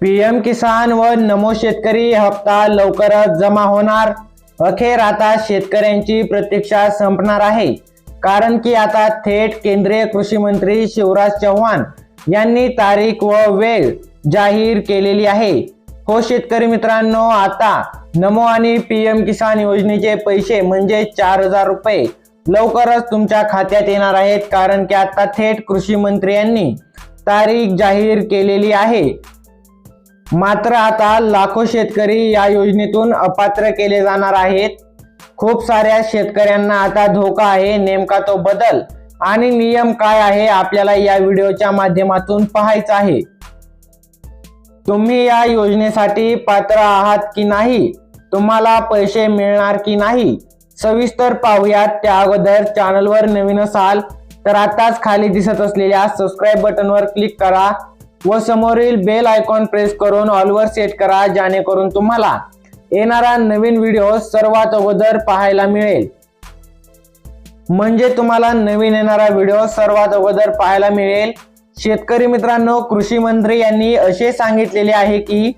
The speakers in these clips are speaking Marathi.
पीएम किसान व नमो शेतकरी हप्ता लवकरच जमा होणार. अखेर आता शेतकऱ्यांची प्रतीक्षा संपणार आहे. कारण की आता थेट केंद्रीय कृषी मंत्री शिवराज चव्हाण यांनी तारीख व वेळ जाहीर केलेली आहे. हो शेतकरी मित्रांनो आता नमो आणि पीएम किसान योजनेचे पैसे म्हणजे चार हजार रुपये लवकरच तुमच्या खात्यात येणार आहेत. कारण की आता थेट कृषी मंत्र्यांनी तारीख जाहीर केलेली आहे. मात्र आता लाखो शेतकरी या योजनेतून अपात्र केले जाणार आहेत. खूप साऱ्या शेतकऱ्यांना आता धोका आहे. नेमका तो बदल आणि नियम काय आहे आपल्याला या व्हिडिओच्या माध्यमातून पाहायचं आहे. तुम्ही या योजनेसाठी पात्र आहात की नाही? तुम्हाला पैसे मिळणार की नाही? सविस्तर पाहूयात. त्या अगोदर चॅनलवर नवीन असाल तर आताच खाली दिसत असलेल्या सबस्क्राईब बटनवर क्लिक करा. व समोरील बेल आयकॉन प्रेस करून ऑलवर सेट करा जेणेकरून तुम्हाला येणारा नवीन व्हिडिओ सर्वात अगोदर पाहायला मिळेल. म्हणजे तुम्हाला नवीन येणारा व्हिडिओ सर्वात अगोदर पाहायला मिळेल. शेतकरी मित्रांनो कृषी मंत्री यांनी असे सांगितलेले आहे की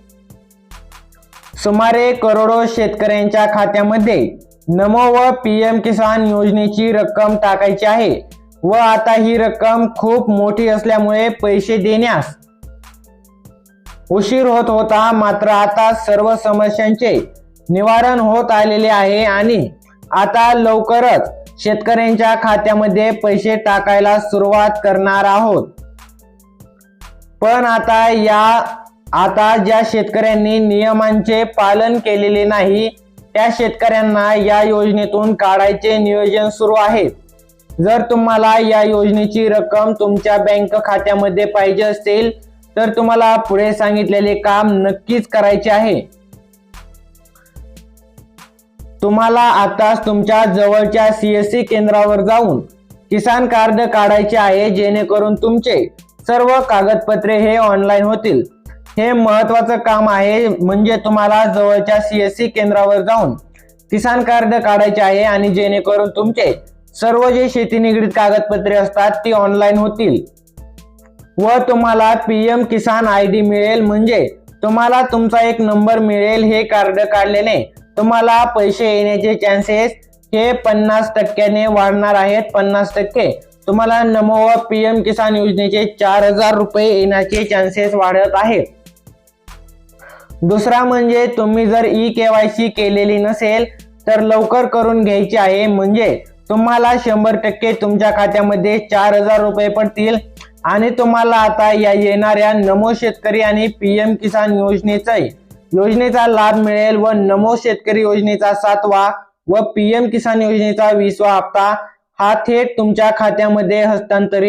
सुमारे करोडो शेतकऱ्यांच्या खात्यामध्ये नमो व पीएम किसान योजनेची रक्कम टाकायची आहे. व आता ही रक्कम खूप मोठी असल्यामुळे पैसे देण्यास उशीर होत होता मात्र आता सर्व समस्यांचे निवारण होत आलेले आहे आणि आता लवकरच शेतकऱ्यांच्या खात्यामध्ये पैसे टाकायला सुरुवात करणार आहोत. पण आता या आता ज्या शेतकऱ्यांनी नियमांचे पालन केलेले नाही त्या शेतकऱ्यांना या योजनेतून काढायचे नियोजन सुरू आहे. जर तुम्हाला या योजनेची रक्कम तुमच्या बँक खात्यामध्ये पाहिजे असेल तर तुम्हाला पुढे सांगितलेले काम नक्कीच करायचे आहे. तुम्हाला आताच तुमच्या जवळच्या सीएससी केंद्रावर जाऊन किसान कार्ड काढायचे आहे जेणेकरून तुमचे सर्व कागदपत्रे हे ऑनलाईन होतील. हे महत्वाचं काम आहे म्हणजे तुम्हाला जवळच्या सीएससी केंद्रावर जाऊन किसान कार्ड काढायचे आहे आणि जेणेकरून तुमचे सर्व जे शेती निगडीत कागदपत्रे असतात ती ऑनलाईन होतील. व तुम्हाला पीएम किसान आय डी मिळेल. म्हणजे तुम्हाला तुमचा एक नंबर मिळेल हे कार्ड काढल्याने तुम्हाला पैसे येण्याचे चान्सेस हे पन्नास टक्क्याने वाढणार आहेत. पन्नास टक्के. तुम्हाला नमो व पीएम किसान योजनेचे चार हजार रुपये येण्याचे चान्सेस वाढत आहेत. दुसरा म्हणजे तुम्ही जर ई केवायसी केलेली नसेल तर लवकर करून घ्यायची आहे. म्हणजे तुम्हाला शंभर टक्के तुमच्या खात्यामध्ये चार हजार रुपये पडतील. आणि तुम्हाला आता या येणाऱ्या नमो शेतकरी आणि पीएम किसान योजनेचा योजनेचा लाभ मिळेल व नमो शेतकरी योजनेचा सातवा व पीएम किसान योजनेचा वीसवा हप्ता हा थेट तुमच्या खात्यामध्ये हस्तांतरित